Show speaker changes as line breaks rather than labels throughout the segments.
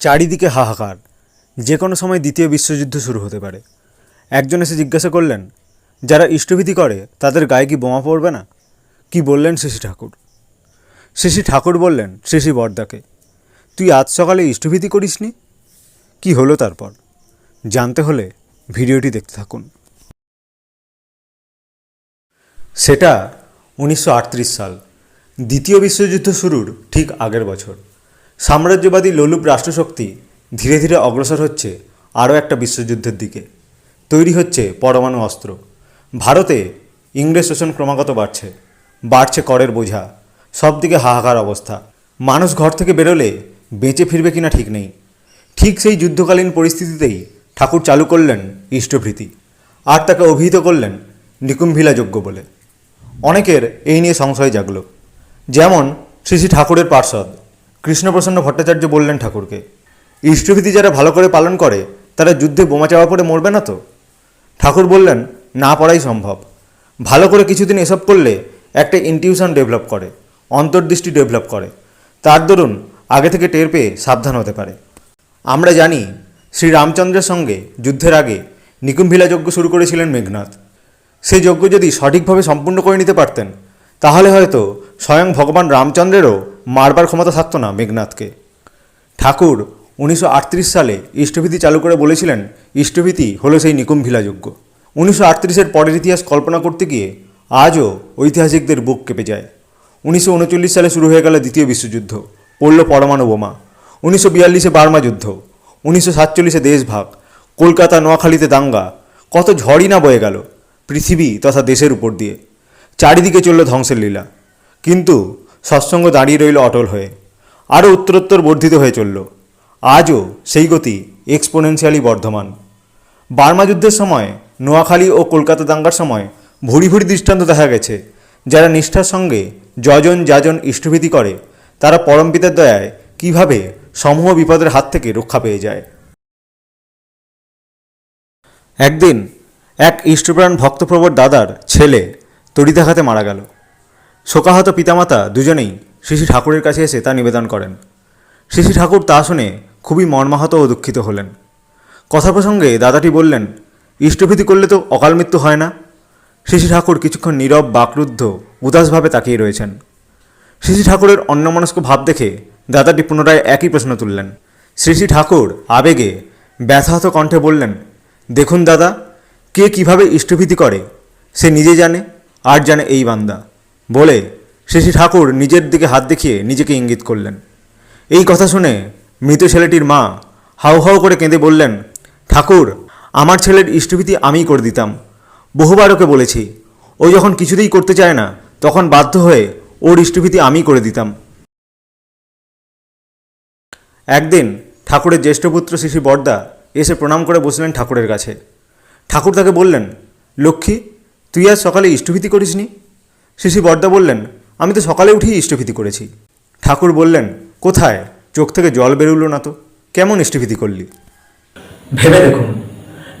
চারিদিকে হাহাকার। যে কোনো সময় দ্বিতীয় বিশ্বযুদ্ধ শুরু হতে পারে। একজন এসে জিজ্ঞাসা করলেন, যারা ইষ্টভীতি করে, তাদের গায়ে কি বোমা পড়বে না? কি বললেন শ্রী ঠাকুর। শ্রী ঠাকুর বললেন শ্রী বর্দাকে, তুই আজ সকালে ইষ্টভীতি করিসনি? কি হলো তারপর? জানতে হলে ভিডিওটি দেখতে থাকুন। সেটা উনিশশো আটত্রিশ সাল, দ্বিতীয় বিশ্বযুদ্ধ শুরুর ঠিক আগের বছর। সাম্রাজ্যবাদী লোলুপ রাষ্ট্রশক্তি ধীরে ধীরে অগ্রসর হচ্ছে আরও একটা বিশ্বযুদ্ধের দিকে। তৈরি হচ্ছে পরমাণু অস্ত্র। ভারতে ইংরেজ শোষণ ক্রমাগত বাড়ছে। বাড়ছে করের বোঝা। সব দিকে হাহাকার অবস্থা। মানুষ ঘর থেকে বেরোলে বেঁচে ফিরবে কিনা ঠিক নেই। ঠিক সেই যুদ্ধকালীন পরিস্থিতিতেই ঠাকুর চালু করলেন ইষ্টভৃতি। আর তাকে অভিহিত করলেন নিকুম্ভিলা যজ্ঞ বলে। অনেকের এই নিয়ে সংশয় জাগল। যেমন শ্রী শ্রী ঠাকুরের পার্ষদ কৃষ্ণপ্রসন্ন ভট্টাচার্য বললেন ঠাকুরকে, ইষ্টভীতি যারা ভালো করে পালন করে, তারা যুদ্ধে বোমা চাওয়া পড়ে মরবে না তো? ঠাকুর বললেন, না পড়াই সম্ভব। ভালো করে কিছুদিন এসব করলে একটা ইনটিউশন ডেভেলপ করে, অন্তর্দৃষ্টি ডেভেলপ করে। তার দরুন আগে থেকে টের পেয়ে সাবধান হতে পারে। আমরা জানি শ্রী রামচন্দ্রের সঙ্গে যুদ্ধের আগে নিকুম্ভিলা যজ্ঞ শুরু করেছিলেন মেঘনাথ। সেই যজ্ঞ যদি সঠিকভাবে সম্পূর্ণ করে নিতে পারতেন, তাহলে হয়তো স্বয়ং ভগবান রামচন্দ্রেরও মারবার ক্ষমতা থাকতো না মেঘনাথকে। ঠাকুর উনিশশো আটত্রিশ সালে ইষ্টভীতি চালু করে বলেছিলেন, ইষ্টভীতি হলো সেই নিকুম্ভিলা যজ্ঞ উনিশশো আটত্রিশের পরের ইতিহাস কল্পনা করতে গিয়ে আজও ঐতিহাসিকদের বুক কেঁপে যায়। উনিশশো উনচল্লিশ সালে শুরু হয়ে গেল দ্বিতীয় বিশ্বযুদ্ধ, পড়ল পরমাণু বোমা। উনিশশো বিয়াল্লিশে বার্মা যুদ্ধ, উনিশশো সাতচল্লিশে দেশভাগ, কলকাতা, নোয়াখালীতে দাঙ্গা, কত ঝড়ই না বয়ে গেল পৃথিবী তথা দেশের উপর দিয়ে। চারিদিকে চলল ধ্বংসের লীলা। কিন্তু সৎসঙ্গ দাঁড়িয়ে রইল অটল হয়ে। আরও উত্তরোত্তর বর্ধিত হয়ে চলল। আজও সেই গতি এক্সপোনেনশিয়ালি বর্ধমান। বার্মা যুদ্ধের সময়, নোয়াখালী ও কলকাতা দাঙ্গার সময় ভুরি ভুরি দৃষ্টান্ত দেখা গেছে। যারা নিষ্ঠার সঙ্গে যজন যাজন ইষ্টভীতি করে, তারা পরমপিতার দয়ায় কীভাবে সমূহ বিপদের হাত থেকে রক্ষা পেয়ে যায়। একদিন এক ইষ্টপ্রাণ ভক্তপ্রবর দাদার ছেলে তড়িদাঘাতে মারা গেল। শোকাহত পিতামাতা দুজনেই শ্রী ঠাকুরের কাছে এসে তা নিবেদন করেন। শ্রী ঠাকুর তা শুনে খুবই মর্মাহত ও দুঃখিত হলেন। কথা প্রসঙ্গে দাদাটি বললেন, ইষ্টভীতি করলে তো অকাল মৃত্যু হয় না? শ্রী ঠাকুর কিছুক্ষণ নীরব, বাকরুদ্ধ, উদাসভাবে তাকিয়ে রয়েছেন। শ্রী ঠাকুরের অন্যমনস্ক ভাব দেখে দাদাটি পুনরায় একই প্রশ্ন তুললেন। শ্রী ঠাকুর আবেগে ব্যথাহত কণ্ঠে বললেন, দেখুন দাদা, কে কীভাবে ইষ্টভীতি করে, সে নিজে জানে, আর জানে এই বান্দা। বলে শ্রী শ্রী ঠাকুর নিজের দিকে হাত দেখিয়ে নিজেকে ইঙ্গিত করলেন। এই কথা শুনে মৃত ছেলেটির মা হাউ হাউ করে কেঁদে বললেন, ঠাকুর, আমার ছেলের ইষ্টভীতি আমিই করে দিতাম। বহুবার ওকে বলেছি, ও যখন কিছুতেই করতে চায় না, তখন বাধ্য হয়ে ওর ইষ্টভীতি আমিই করে দিতাম। একদিন ঠাকুরের জ্যেষ্ঠ পুত্র শিশি বর্দা এসে প্রণাম করে বসলেন ঠাকুরের কাছে। ঠাকুর তাকে বললেন, লক্ষ্মী, তুই আজ সকালে ইষ্টভীতি করিসনি? শিশি বর্দা বললেন, আমি তো সকালে উঠেই ইষ্টভীতি করেছি। ঠাকুর বললেন, কোথায়? চোখ থেকে জল বেরোলো না তো। কেমন ইষ্টভীতি করলি?
ভেবে দেখুন,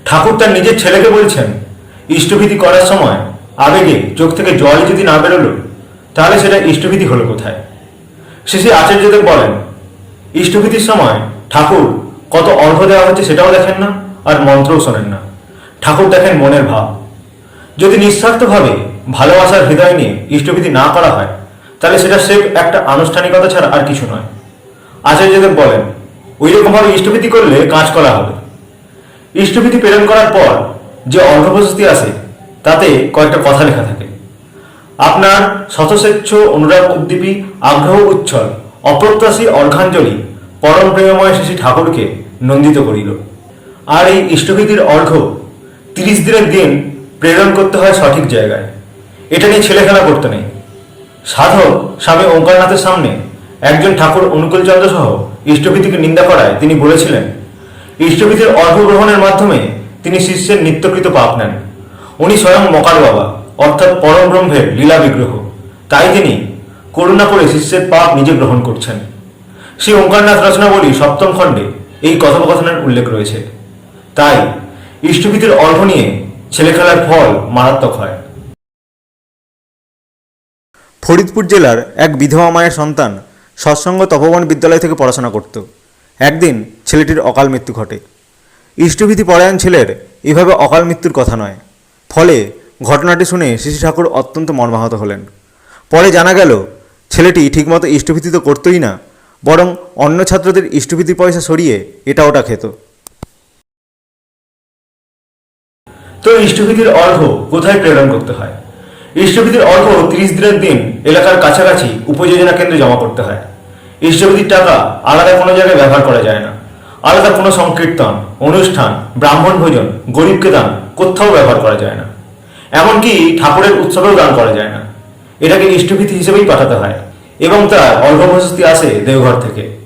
ঠাকুর তার নিজের ছেলেকে বলছেন, ইষ্টভীতি করার সময় আবেগে চোখ থেকে জল যদি না বেরোলো, তাহলে সেটা ইষ্টভীতি হলো কোথায়? শেষে আচার্যদেব বলেন, ইষ্টভীতির সময় ঠাকুর কত অর্ঘ দেওয়া হচ্ছে সেটাও দেখেন না, আর মন্ত্রও শোনেন না। ঠাকুর দেখেন মনের ভাব। যদি নিঃস্বার্থভাবে ভালোবাসার হৃদয় নিয়ে ইষ্টভীতি না করা হয়, তাহলে সেটা সে একটা আনুষ্ঠানিকতা ছাড়া আর কিছু নয়। আচার্যদেব বলেন, ওই রকমভাবে ইষ্টভীতি করলে কাজ করা হবে। ইষ্টভীতি প্রেরণ করার পর যে অর্ঘপ্রশস্তি আসে তাতে কয়েকটা কথা লেখা থাকে। আপনার শতস্বেচ্ছ অনুরাগ উদ্দীপী, আগ্রহ উচ্ছল, অপ্রত্যাশী অর্ঘাঞ্জলি পরম প্রেমময় শ্রী ঠাকুরকে নন্দিত করিল। আর এই ইষ্টভীতির অর্ঘ তিরিশ দিনের দিন প্রেরণ করতে হয় সঠিক জায়গায়। এটা নিয়ে ছেলেখেলা করতে নেই। সাধক স্বামী ওঙ্কারনাথের সামনে একজন ঠাকুর অনুকূলচন্দ্র সহ ইষ্টভীতিকে নিন্দা করায় তিনি বলেছিলেন, ইষ্টভীতির অর্ঘ গ্রহণের মাধ্যমে তিনি শিষ্যের নিত্যকৃত পাপ নেন। উনি স্বয়ং মকার বাবা, অর্থাৎ পরম ব্রহ্মের লীলা বিগ্রহ। তাই তিনি করুণা করে শিষ্যের পাপ নিজে গ্রহণ করছেন। শ্রী ওঙ্কারনাথ রচনাবলী সপ্তম খণ্ডে এই কথোপকথনের উল্লেখ রয়েছে। তাই ইষ্টভীতির অর্ঘ নিয়ে ছেলে খেলার ফল মারাত্মক হয়।
ফরিদপুর জেলার এক বিধবা মায়ের সন্তান সৎসঙ্গ তপবন বিদ্যালয় থেকে পড়াশোনা করত। একদিন ছেলেটির অকাল মৃত্যু ঘটে। ইষ্টভীতি পরায়ণ ছেলের এভাবে অকাল মৃত্যুর কথা নয়। ফলে ঘটনাটি শুনে শিশু ঠাকুর অত্যন্ত মর্মাহত হলেন। পরে জানা গেল, ছেলেটি ঠিকমতো ইষ্টভীতি তো করতই না, বরং অন্য ছাত্রদের ইষ্টভীতি পয়সা সরিয়ে এটা ওটা খেত।
তো ইষ্টভীতির অর্ঘ কোথায় প্রেরণ করতে হয়? ইষ্টভীতির অর্ঘ তিরিশ দিনের দিন এলাকার কাছাকাছি উপযোজনা কেন্দ্রে জমা করতে হয়। ইষ্টভীতির টাকা আলাদা কোনো জায়গায় ব্যবহার করা যায় না। আলাদা কোনো সংকীর্তন, অনুষ্ঠান, ব্রাহ্মণ ভোজন, গরিবকে দান কোথাও ব্যবহার করা যায় না। এমনকি ঠাকুরের উৎসবেও দান করা যায় না। এটাকে ইষ্টভীতি হিসেবেই পাঠাতে হয় এবং তার অর্ঘ্যপ্রশস্তি আসে দেওঘর থেকে।